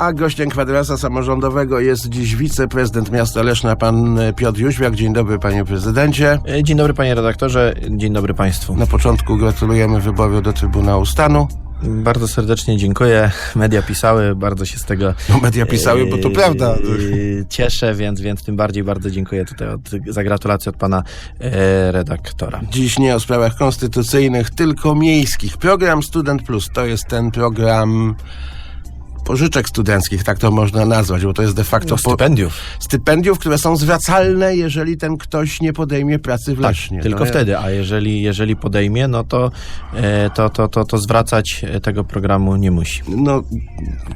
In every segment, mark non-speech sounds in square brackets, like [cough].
A gościem kwadrasa samorządowego jest dziś wiceprezydent miasta Leszna, pan Piotr Jóźwiak. Dzień dobry, panie prezydencie. E, Dzień dobry panie redaktorze, dzień dobry państwu. Na początku gratulujemy wyboru do Trybunału Stanu. Bardzo serdecznie dziękuję. Media pisały, bardzo się z tego No media pisały, bo to e, prawda. e, Cieszę, więc, więc tym bardziej bardzo dziękuję tutaj od, za gratulacje od pana e, redaktora. Dziś nie o sprawach konstytucyjnych, tylko miejskich. Program Student Plus to jest ten program pożyczek studenckich, tak to można nazwać, bo to jest de facto No, po, stypendiów. stypendiów, które są zwracalne, jeżeli ten ktoś nie podejmie pracy w Lesznie. Tak, Tylko No, wtedy, a jeżeli, jeżeli podejmie, no to, e, to, to, to, to zwracać tego programu nie musi. No,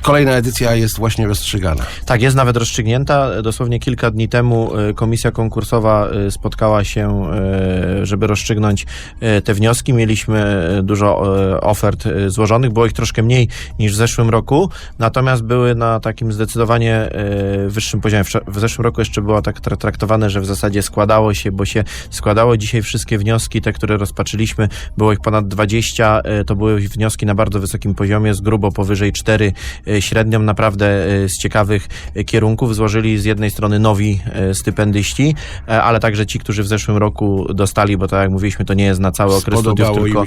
kolejna edycja jest właśnie rozstrzygana. Tak, jest nawet rozstrzygnięta. Dosłownie kilka dni temu e, komisja konkursowa e, spotkała się, e, żeby rozstrzygnąć e, te wnioski. Mieliśmy e, dużo e, ofert e, złożonych, było ich troszkę mniej niż w zeszłym roku, natomiast były na takim zdecydowanie e, wyższym poziomie. W zeszłym roku jeszcze było tak tra- traktowane, że w zasadzie składało się, bo się składało dzisiaj wszystkie wnioski, te, które rozpatrzyliśmy, było ich ponad 20, e, to były wnioski na bardzo wysokim poziomie, z grubo powyżej 4 e, średnią, naprawdę z ciekawych kierunków. Złożyli z jednej strony nowi stypendyści, ale także ci, którzy w zeszłym roku dostali, bo tak jak mówiliśmy, to nie jest na cały okres studiów, tylko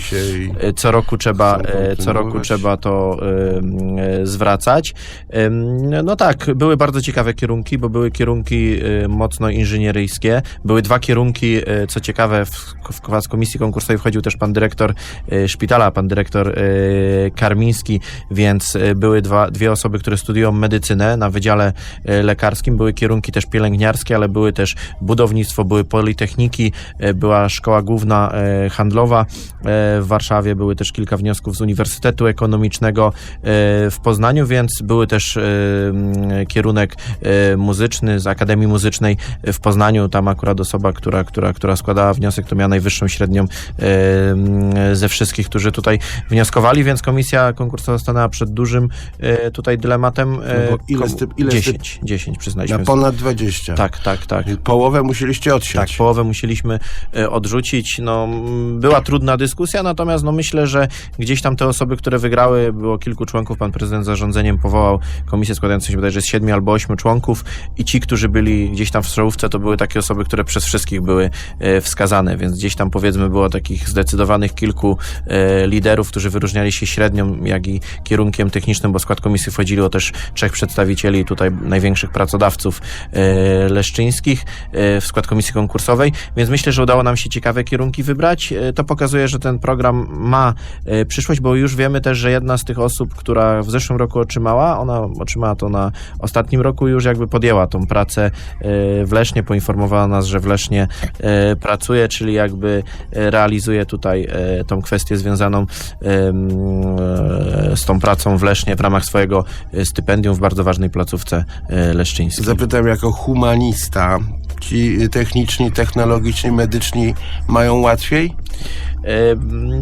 Co roku trzeba, co roku trzeba to zwracać. Em, No tak, były bardzo ciekawe kierunki, bo były kierunki e, mocno inżynieryjskie. Były dwa kierunki, e, co ciekawe, w, w komisji konkursowej wchodził też pan dyrektor e, szpitala, pan dyrektor Karmiński, więc były dwa, dwie osoby, które studiują medycynę na wydziale lekarskim. Były kierunki też pielęgniarskie, ale były też budownictwo, były politechniki, była szkoła główna handlowa w Warszawie, były też kilka wniosków z Uniwersytetu Ekonomicznego w Poznaniu, więc były też e, kierunek e, muzyczny z Akademii Muzycznej w Poznaniu. Tam akurat osoba, która, która, która składała wniosek, to miała najwyższą średnią e, ze wszystkich, którzy tutaj wnioskowali, więc komisja konkursowa stanęła przed dużym tutaj dylematem. No ile komu- styp- ile 10, 10 przyznaliśmy. Na ponad 20. Tak, tak, tak. Połowę musieliście Tak, odsiać. połowę musieliśmy odrzucić. No, była trudna dyskusja, natomiast no, myślę, że gdzieś tam te osoby, które wygrały, było kilku członków. Pan prezydent zarządzeniem powołał komisję składającą się bodajże z siedmiu albo ośmiu członków i ci, którzy byli gdzieś tam w czołówce, to były takie osoby, które przez wszystkich były e, wskazane, więc gdzieś tam powiedzmy było takich zdecydowanych kilku e, liderów, którzy wyróżniali się średnią, jak i kierunkiem technicznym, bo skład komisji wchodziło też trzech przedstawicieli tutaj największych pracodawców e, leszczyńskich w skład komisji konkursowej, więc myślę, że udało nam się ciekawe kierunki wybrać. To pokazuje, że ten program ma przyszłość, bo już wiemy też, że jedna z tych osób, która w zeszłym roku otrzymała, ona otrzymała to na ostatnim roku, już jakby podjęła tą pracę e, w Lesznie, poinformowała nas, że w Lesznie e, pracuje, czyli jakby e, realizuje tutaj tą kwestię związaną z tą pracą w Lesznie w ramach swojego stypendium w bardzo ważnej placówce leszczyńskiej. Zapytam jako humanista, ci techniczni, technologiczni, medyczni mają łatwiej?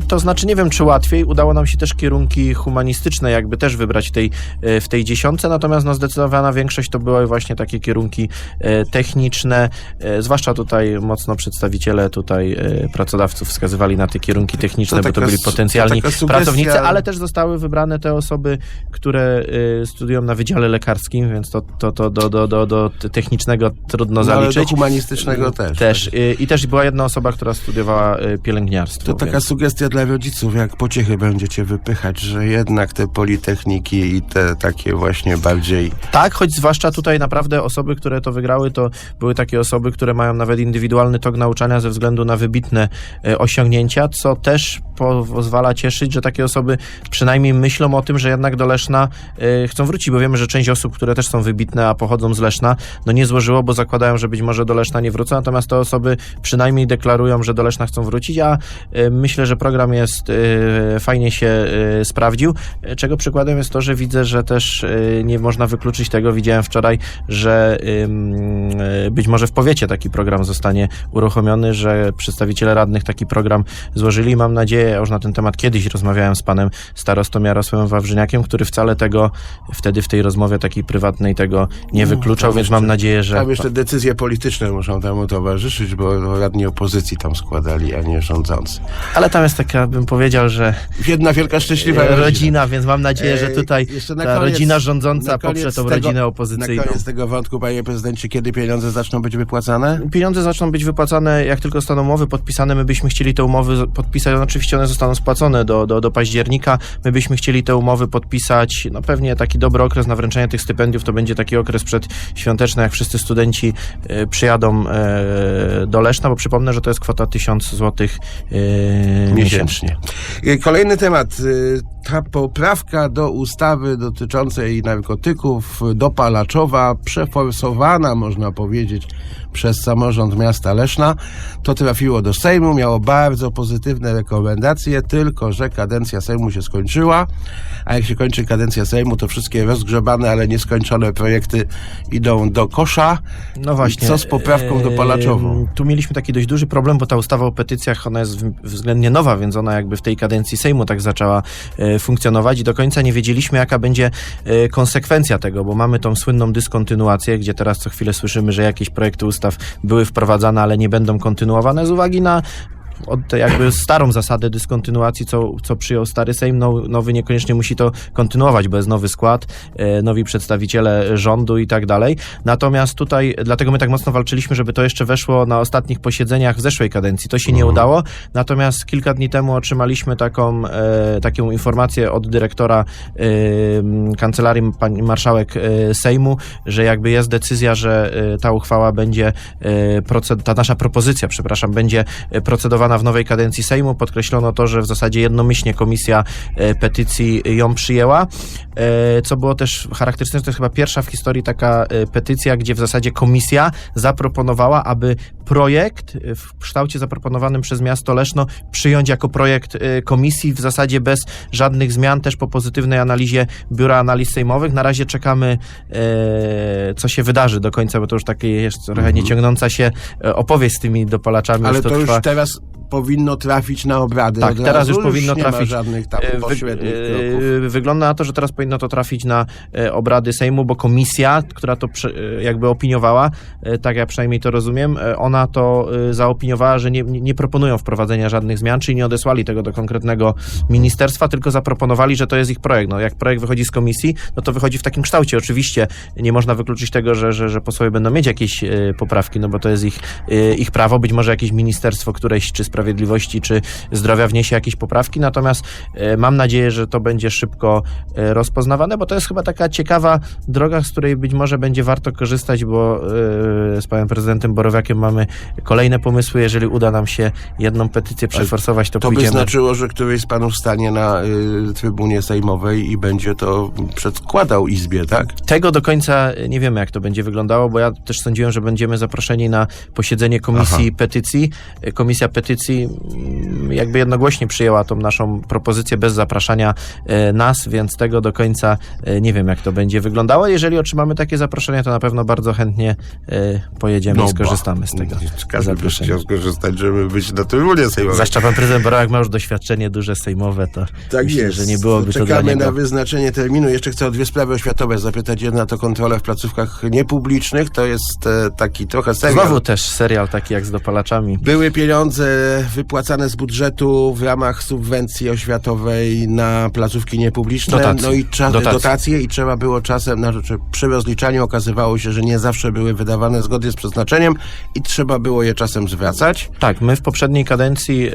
To znaczy, nie wiem, czy łatwiej. Udało nam się też kierunki humanistyczne jakby też wybrać w tej, e, w tej dziesiątce, natomiast no, zdecydowana większość to były właśnie takie kierunki e, techniczne, e, zwłaszcza tutaj mocno przedstawiciele tutaj pracodawców wskazywali na te kierunki techniczne, To bo to byli potencjalni to sugestia- pracownicy, ale też zostały wybrane te osoby, które studiują na wydziale lekarskim, więc to, to, to do, do, do, do technicznego trudno No, ale do zaliczyć. humanistycznego też. Też. y, I też była jedna osoba, która studiowała pielęgniarstwo. Taka więc- sugestia dla rodziców, jak pociechy będziecie wypychać, że jednak te politechniki i te takie właśnie bardziej... Tak, choć zwłaszcza tutaj naprawdę osoby, które to wygrały, to były takie osoby, które mają nawet indywidualny tok nauczania ze względu na wybitne e, osiągnięcia, co też pozwala cieszyć, że takie osoby przynajmniej myślą o tym, że jednak do Leszna e, chcą wrócić, bo wiemy, że część osób, które też są wybitne, a pochodzą z Leszna, no nie złożyło, bo zakładają, że być może do Leszna nie wrócą, natomiast te osoby przynajmniej deklarują, że do Leszna chcą wrócić, a e, myślę, że program jest e, fajnie się sprawdził, czego przykładem jest to, że widzę, że też nie można wykluczyć tego, widziałem wczoraj, że być może w powiecie taki program zostanie uruchomiony, że przedstawiciele radnych taki program złożyli. Mam nadzieję, ja już na ten temat kiedyś rozmawiałem z panem starostą Jarosławem Wawrzyniakiem, który wcale tego wtedy w tej rozmowie takiej prywatnej tego nie wykluczał, tam więc mam nadzieję, że... Tam jeszcze decyzje polityczne muszą temu towarzyszyć, bo radni opozycji tam składali, a nie rządzący. Ale tam jest taka, bym powiedział, że Jedna wielka szczęśliwa e, rodzina. rodzina, więc mam nadzieję, że tutaj jeszcze na ta koniec- rodzina rządząca na poprze tą tego- rodzinę Na opozycyjną. koniec tego wątku, panie prezydencie, kiedy pieniądze zaczną być wypłacane? Pieniądze zaczną być wypłacane, jak tylko zostaną umowy podpisane. My byśmy chcieli te umowy podpisać. No, oczywiście one zostaną spłacone do, do, do października. My byśmy chcieli te umowy podpisać. No pewnie taki dobry okres na wręczenie tych stypendiów to będzie taki okres przedświąteczny, jak wszyscy studenci e, przyjadą e, do Leszna, bo przypomnę, że to jest kwota 1000 zł e, miesięcznie. Kolejny temat. Ta poprawka do ustawy dotyczącej narkotyków, dopalaczowa, przeforsowana, można powiedzieć, przez samorząd miasta Leszna, to trafiło do Sejmu, miało bardzo pozytywne rekomendacje, tylko że kadencja Sejmu się skończyła, a jak się kończy kadencja Sejmu, to wszystkie rozgrzebane, ale nieskończone projekty idą do kosza. No właśnie. Co z poprawką dopalaczową? Ehm, Tu mieliśmy taki dość duży problem, bo ta ustawa o petycjach, ona jest względnie nowa, więc ona jakby w tej kadencji Sejmu tak zaczęła e, funkcjonować i do końca nie wiedzieliśmy, jaka będzie e, konsekwencja tego, bo mamy tą słynną dyskontynuację, gdzie teraz co chwilę słyszymy, że jakieś projekty ustaw były wprowadzane, ale nie będą kontynuowane z uwagi na od jakby starą zasadę dyskontynuacji, co, co przyjął stary Sejm, no, nowy niekoniecznie musi to kontynuować, bo jest nowy skład, e, nowi przedstawiciele rządu i tak dalej. Natomiast tutaj, dlatego my tak mocno walczyliśmy, żeby to jeszcze weszło na ostatnich posiedzeniach w zeszłej kadencji. To się nie udało, natomiast kilka dni temu otrzymaliśmy taką, e, taką informację od dyrektora e, kancelarii pani marszałek Sejmu, że jakby jest decyzja, że ta uchwała będzie, ta nasza propozycja, przepraszam, będzie e, w nowej kadencji Sejmu. Podkreślono to, że w zasadzie jednomyślnie komisja e, petycji ją przyjęła, e, co było też charakterystyczne, to jest chyba pierwsza w historii taka e, petycja, gdzie w zasadzie komisja zaproponowała, aby projekt e, w kształcie zaproponowanym przez miasto Leszno przyjąć jako projekt e, komisji w zasadzie bez żadnych zmian, też po pozytywnej analizie Biura Analiz Sejmowych. Na razie czekamy, e, co się wydarzy do końca, bo to już takie jest trochę nieciągnąca się opowieść z tymi dopalaczami. Ale to już teraz powinno trafić na obrady. Tak, od teraz już powinno nie Ma trafić. żadnych tam E, wy- pośrednich kroków. e, Wygląda na to, że teraz powinno to trafić na e, obrady Sejmu, bo komisja, która to e, jakby opiniowała, e, tak ja przynajmniej to rozumiem, e, ona to e, zaopiniowała, że nie, nie proponują wprowadzenia żadnych zmian, czyli nie odesłali tego do konkretnego ministerstwa, tylko zaproponowali, że to jest ich projekt. No, jak projekt wychodzi z komisji, no to wychodzi w takim kształcie. Oczywiście nie można wykluczyć tego, że, że, że posłowie będą mieć jakieś e, poprawki, no bo to jest ich, e, ich prawo. Być może jakieś ministerstwo któreś, czy sprawiedliwości, czy zdrowia wniesie jakieś poprawki, natomiast e, mam nadzieję, że to będzie szybko e, rozpoznawane, bo to jest chyba taka ciekawa droga, z której być może będzie warto korzystać, bo e, z panem prezydentem Borowiakiem mamy kolejne pomysły. Jeżeli uda nam się jedną petycję przeforsować, to, To by pójdziemy. znaczyło, że któryś z panów stanie na y, trybunie sejmowej i będzie to przedkładał Izbie, tak? Tego do końca nie wiemy, jak to będzie wyglądało, bo ja też sądziłem, że będziemy zaproszeni na posiedzenie Komisji Petycji. Komisja Petycji mm, jakby jednogłośnie przyjęła tą naszą propozycję bez zapraszania e, nas, więc tego do końca e, nie wiem, jak to będzie wyglądało. Jeżeli otrzymamy takie zaproszenie, to na pewno bardzo chętnie e, pojedziemy i skorzystamy z tego Każdy by chciał skorzystać, żeby być na trybunie sejmowej. Zwłaszcza pan prezydent Borowak ma już doświadczenie duże sejmowe, to Tak myślę, jest. że nie byłoby to dla Czekamy niego. na wyznaczenie terminu. Jeszcze chcę o dwie sprawy oświatowe zapytać. Jedna to kontrolę w placówkach niepublicznych. To jest taki trochę serial. Znowu też serial taki jak z dopalaczami. Były pieniądze wypłacane z budżetu w ramach subwencji oświatowej na placówki niepubliczne. Dotacje. No i cza- Dotacje. dotacje i trzeba było czasem, na rzecz, przy rozliczaniu okazywało się, że nie zawsze były wydawane zgodnie z przeznaczeniem i trzeba było je czasem zwracać. Tak, my w poprzedniej kadencji, e,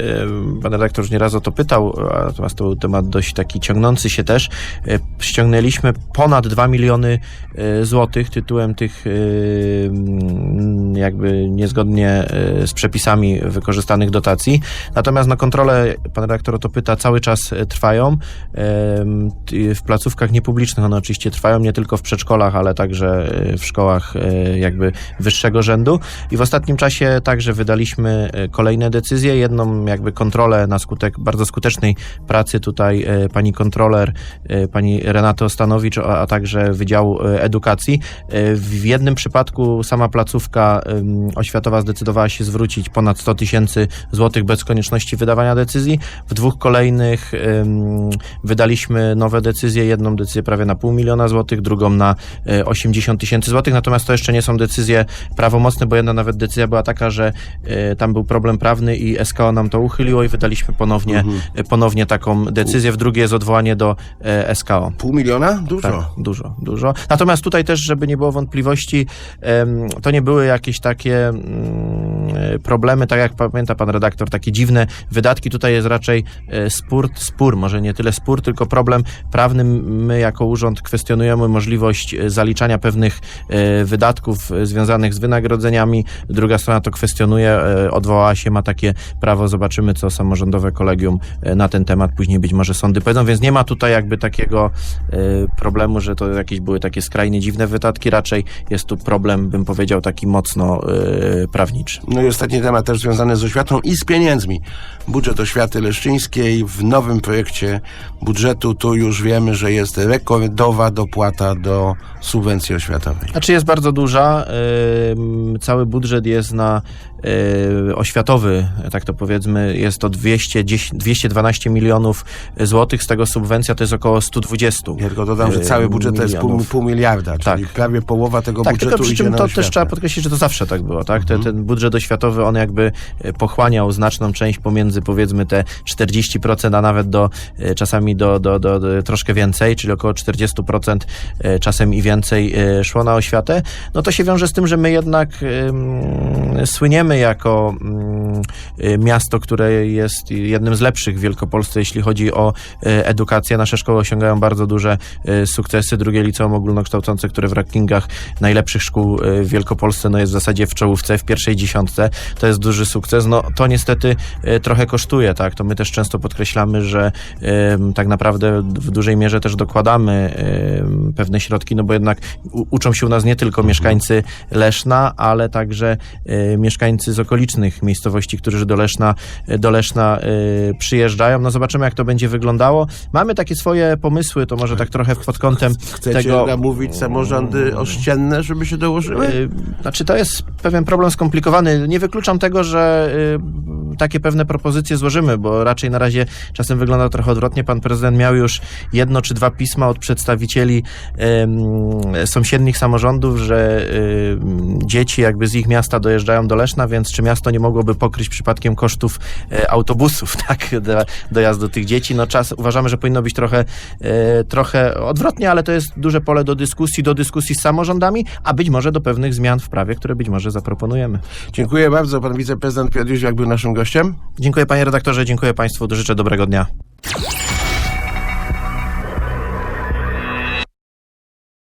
pan redaktor już nieraz o to pytał, natomiast to był temat dość taki ciągnący się też, e, ściągnęliśmy ponad 2 miliony e, złotych tytułem tych jakby niezgodnie z przepisami wykorzystanych dotacji. Natomiast no, kontrole, pan redaktor o to pyta, cały czas e, trwają. E, W placówkach niepublicznych one oczywiście trwają, nie tylko w przedszkolach, ale także e, w szkołach jakby wyższego rzędu. I w ostatnim czasie także wydaliśmy kolejne decyzje. Jedną jakby kontrolę na skutek bardzo skutecznej pracy tutaj pani kontroler, pani Renaty Ostanowicz, a, także Wydziału Edukacji. W jednym przypadku sama placówka oświatowa zdecydowała się zwrócić ponad 100 tysięcy złotych zł bez konieczności wydawania decyzji. W dwóch kolejnych ym, wydaliśmy nowe decyzje, jedną decyzję prawie na pół miliona złotych, drugą na y, 80 tysięcy złotych, natomiast to jeszcze nie są decyzje prawomocne, bo jedna nawet decyzja była taka, że y, tam był problem prawny i SKO nam to uchyliło i wydaliśmy ponownie, y, ponownie taką decyzję. W drugiej jest odwołanie do y, SKO. Pół miliona? Dużo. Tak, dużo, dużo. Natomiast tutaj też, żeby nie było wątpliwości, to nie były jakieś takie mm, e, problemy, tak jak pamięta pan redaktor, takie dziwne wydatki. Tutaj jest raczej e, spór, spór, może nie tyle spór, tylko problem prawny. My jako urząd kwestionujemy możliwość e, zaliczania pewnych e, wydatków e, związanych z wynagrodzeniami. Druga strona to kwestionuje, e, odwołała się, ma takie prawo. Zobaczymy, co samorządowe kolegium e, na ten temat. Później być może sądy powiedzą, więc nie ma tutaj jakby takiego e, problemu, że to jakieś były takie skrajnie dziwne wydatki. Raczej jest tu problem, bym powiedział, taki mocno e, prawniczy. No ostatni temat też związany z oświatą i z pieniędzmi. Budżet oświaty leszczyńskiej w nowym projekcie budżetu tu już wiemy, że jest rekordowa dopłata do subwencji oświatowej. Znaczy jest bardzo duża. Cały budżet jest na y, oświatowy, tak to powiedzmy, jest to 210, 212 milionów złotych, z tego subwencja to jest około 120. Ja tylko dodam, że y, cały budżet to jest pół, milionów. pół miliarda, czyli Tak. prawie połowa tego Tak, budżetu tylko przy idzie czym na to oświatę. też trzeba podkreślić, że to zawsze tak było, tak? Mhm. ten budżet oświatowy, on jakby e, pochłaniał znaczną część pomiędzy powiedzmy te 40%, a nawet do e, czasami do, do, do, do troszkę więcej, czyli około 40% e, czasem i więcej szło na oświatę. No to się wiąże z tym, że my jednak słyniemy jako y, miasto, które jest jednym z lepszych w Wielkopolsce, jeśli chodzi o edukację. Nasze szkoły osiągają bardzo duże sukcesy. Drugie liceum ogólnokształcące, które w rankingach najlepszych szkół w Wielkopolsce no jest w zasadzie w czołówce, w pierwszej dziesiątce. To jest duży sukces. No to niestety e, trochę kosztuje, tak? To my też często podkreślamy, że tak naprawdę w dużej mierze też dokładamy pewne środki, no bo jednak uczą się u nas nie tylko mieszkańcy Leszna, ale także e, mieszkańcy z okolicznych miejscowości, którzy do Leszna, do Leszna e, przyjeżdżają. No zobaczymy, jak to będzie wyglądało. Mamy takie swoje pomysły, to może tak trochę pod kątem Chcecie tego... namówić samorządy oszczędne, żeby się dołożyły? Znaczy, to jest pewien problem skomplikowany. Nie wykluczam tego, że y, takie pewne propozycje złożymy, bo raczej na razie czasem wygląda trochę odwrotnie. Pan prezydent miał już jedno czy dwa pisma od przedstawicieli sąsiednich samorządów, że y, dzieci jakby z ich miasta dojeżdżają do Leszna, więc czy miasto nie mogłoby pokryć przypadkiem kosztów e, autobusów, [laughs] tak, do, dojazdu tych dzieci. No czas, uważamy, że powinno być trochę, e, trochę odwrotnie, ale to jest duże pole do dyskusji, do dyskusji z samorządami, a być może do pewnych zmian w prawie, które być może zaproponujemy. Dziękuję bardzo. Pan wiceprezydent Piotr Jóźwiak był naszym gościem. Dziękuję panie redaktorze, dziękuję państwu, życzę dobrego dnia.